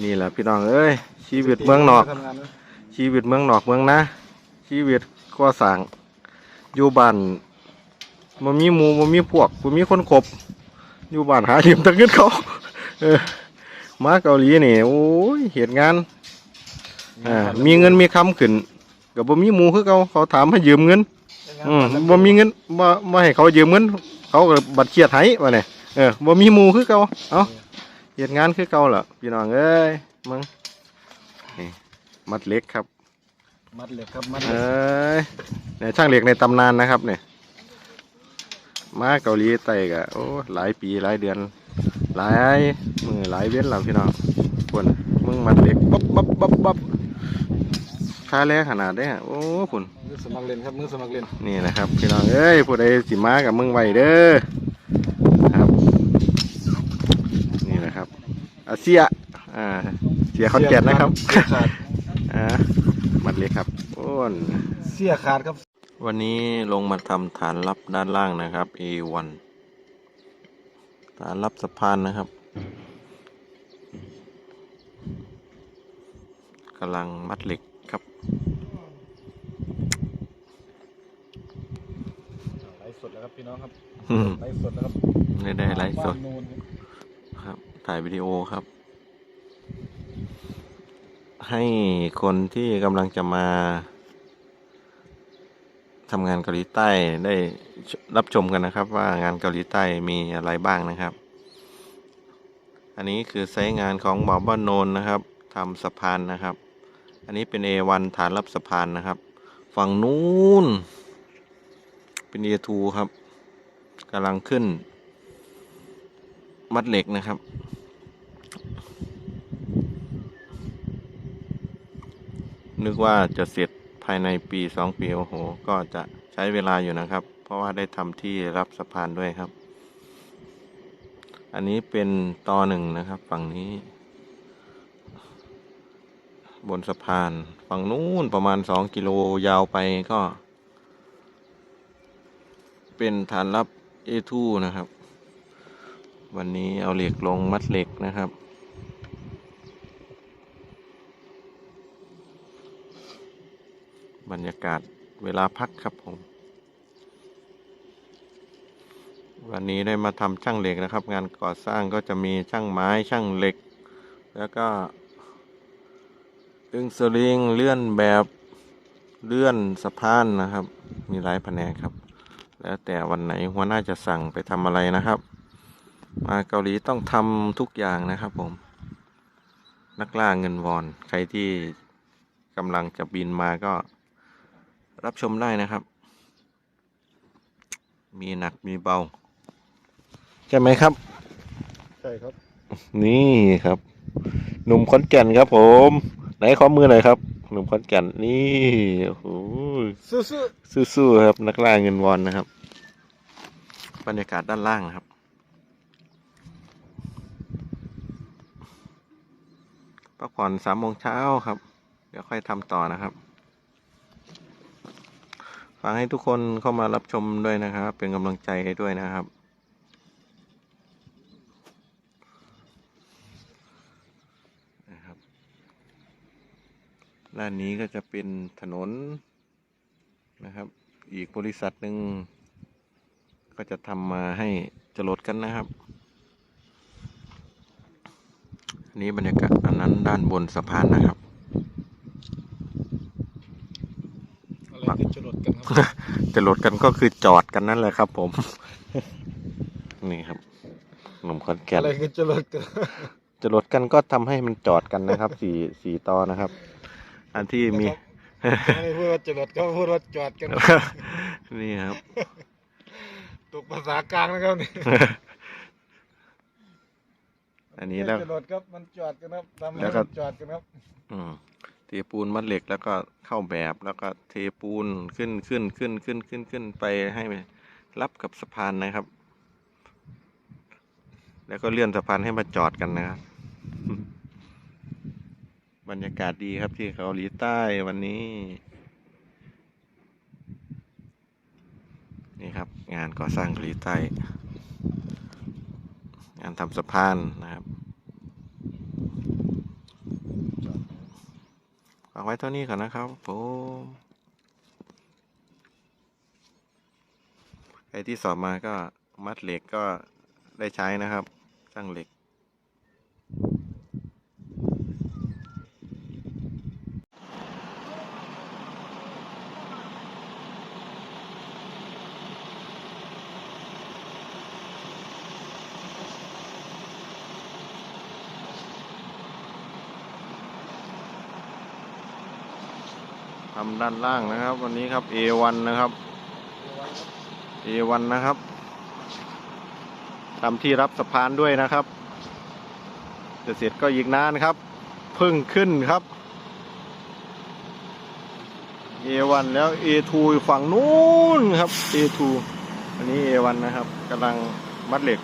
นี่แหละพี่น้องเอ้ยชีวิตเมืองนอก ชีวิตเมืองนอกเมืองนะ ชีวิตก่อสร้างอยู่บ้านมันมีหมูมันมีพวกมันมีคนคบอยู่บ้านหาเหลี่ยมตะเงินเขาเออมาเกาหลีนี่โอ้ยเหตุงานอ่ามีเงินมีคำขึ้นกับบ่มีหมูคือเขาเขาถามให้ยืมเงินอืมบ่มีเงินบ่บ่ให้เขายืมเงินเขาก็บัดเครียดให้ว่าเนี่ยเออบ่มีหมูคือเก่าเอ้า เฮ็ดงานคือเก่าล่ะพี่น้องเอ้ยมึงนี่มัดเหล็กครับ มัดเหล็กครับมัดเหเอล็ก้ยเนี่ยช่างเหล็กในตำนานนะครับเนี่ย มาเกาหลีใต้ก็โอ้หลายปีหลายเดือน หลายมือหลายเว้นแล้วพี่น้องควรมึงมัดเหล็กบ๊บบ๊บบ๊บบ๊บค่าแรงขนาดได้อโอ้คุณมือสมัครเล่นครับมือสมัครเล่นนี่นะครับ พี่น้องเอ้ยผู้ใดสิมากับมึงไว้เด้อครับ นี่นะครับ อาเซียอ่าเสียคอนแก่นนะครับเสียขาดอ่ามัดเล็กครับโอ้นเสียขาดครับ วันนี้ลงมาทำฐานรับด้านล่างนะครับ A1 ฐานรับสะพานนะครับกำลังมัดเหล็กครับไลฟ์สดแล้วครับพี่น้องครับอืมไลฟ์สดแล้วครับได้ได้ไลฟ์สดบ้านนูนครับครับ ถ่ายวิดีโอครับ ให้คนที่กำลังจะมาทำงานเกาหลีใต้ได้รับชมกันนะครับ ว่างานเกาหลีใต้มีอะไรบ้างนะครับ อันนี้คือไซต์งานของหมอบ้านโนนนะครับทำสะพานนะครับ อันนี้เป็น A1 ฐานรับสะพานนะครับ ฝั่งนู้น เป็น A2 ครับกำลังขึ้น มัดเหล็กนะครับ นึกว่าจะเสร็จภายในปีสองปีโอ้โห ก็จะใช้เวลาอยู่นะครับ เพราะว่าได้ทำที่รับสะพานด้วยครับ อันนี้เป็นตอหนึ่งนะครับ ฝั่งนี้ บนสะพาน ฝั่งนู้นประมาณสองกิโลยาวไปก็ เป็นฐานรับ A2 นะครับ วันนี้เอาเหล็กลงมัดเหล็กนะครับ บรรยากาศเวลาพักครับผม วันนี้ได้มาทำช่างเหล็กนะครับ งานก่อสร้างก็จะมีช่างไม้ช่างเหล็ก แล้วก็ดึงสลิงเลื่อนแบบเลื่อนสะพานนะครับ มีหลายแผนกครับ แล้วแต่วันไหนหัวหน้าจะสั่งไปทำอะไรนะครับ มาเกาหลีต้องทำทุกอย่างนะครับผม นักล่าเงินวอน ใครที่กำลังจะบินมาก็ รับชมได้นะครับ มีหนักมีเบา ใช่ไหมครับ ใช่ครับ นี่ครับ หนุ่มขอนแก่นครับผม ไหนขอมือหน่อยครับ หนุ่มขอนแก่นนี่โอ้โหสู้สู้ๆครับ นักล่าเงินวอนนะครับ บรรยากาศด้านล่างนะครับ พักผ่อนสามโมงเช้าครับ เดี๋ยวค่อยทำต่อนะครับ ฝากให้ทุกคนเข้ามารับชมด้วยนะครับ เป็นกำลังใจให้ด้วยนะครับ นะครับ ด้านนี้ก็จะเป็นถนนนะครับ อีกบริษัทหนึ่งก็จะทำมาให้จรดกันนะครับนนี้บรรยากาศอันนั้นด้านบนสะพานนะครับ ๆอะไรคือจรด กันครับจะลดกันก็คือจอดกันนั่นแหละครับ ผม นี่ครับหนุ่มขอนแก่นอะไรคือจรดกันจะลดกันก็ทำให้มันจอดกันนะครับ สี่สี่ตอนะครับ อันที่มีไม่ได้พูดว่าจรดก็พูดว่าจอดกัน นี่ครับตกภาษากลางนะครับนี่อันนี้แล้วจรดครับมันจอดกันครับทำให้แล้วก็มันจอดกันครับ อืม เทปูนมัดเหล็กแล้วก็เข้าแบบแล้วก็เทปูนขึ้นขึ้นขึ้นขึ้นขึ้นขึ้นไปให้รับกับสะพานนะครับ แล้วก็เลื่อนสะพานให้มาจอดกันนะครับ บรรยากาศดีครับที่เกาหลีใต้วันนี้ นี่ครับ งานก่อสร้างเกาหลีใต้ งานทำสะพานนะครับาไว้เท่านี้ก่อนนะครับผมไอ้ที่สอบมาก็มัดเหล็กก็ได้ใช้นะครับช่างเหล็ก ทำด้านล่างนะครับ วันนี้ครับ A1 นะครับ A1 นะครับทำที่รับสะพานด้วยนะครับจะเสร็จก็อีกนานครับเพิ่งขึ้นครับ A1 แล้ว A2 อยู่ฝั่งนู้นครับ A2 อันนี้ A1 นะครับกำลังมัดเหล็ก